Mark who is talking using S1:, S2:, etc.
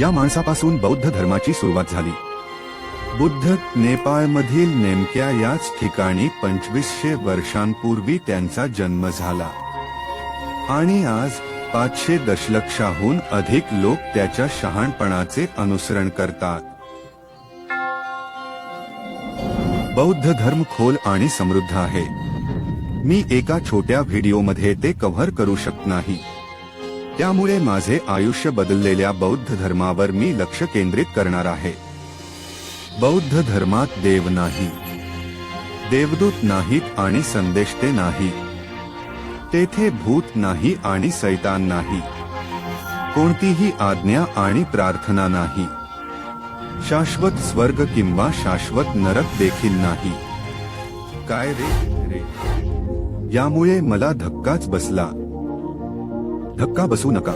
S1: या माणसापासून बौद्ध धर्माची सुरुवात झाली. बुद्ध नेपाळमधील नेमक्या याच ठिकाणी पंचवीसशे वर्षांपूर्वी त्यांचा जन्म झाला. आणि आज पाचशे दशलक्षाहून अधिक लोक त्याच्या शहाणपणाचे अनुसरण करतात. बौद्ध धर्म खोल आणि समृद्ध आहे. मी एका छोट्या व्हिडिओमध्ये ते कव्हर करू शकत नाही. त्यामुळे माझे आयुष्य बदललेल्या बौद्ध धर्मावर मी लक्ष केंद्रित करणार आहे. बौद्ध धर्मात देव नाही. देवदूत नाहीत आणि संदेष्टे नाही. तेथे भूत नाही आणि सैतान नाही. कोणतीही आज्ञा आणि प्रार्थना नाही. शाश्वत स्वर्ग किंवा शाश्वत नरक देखील नाही. काय रे रे? यामुळे मला धक्काच बसला. धक्का बसू नका.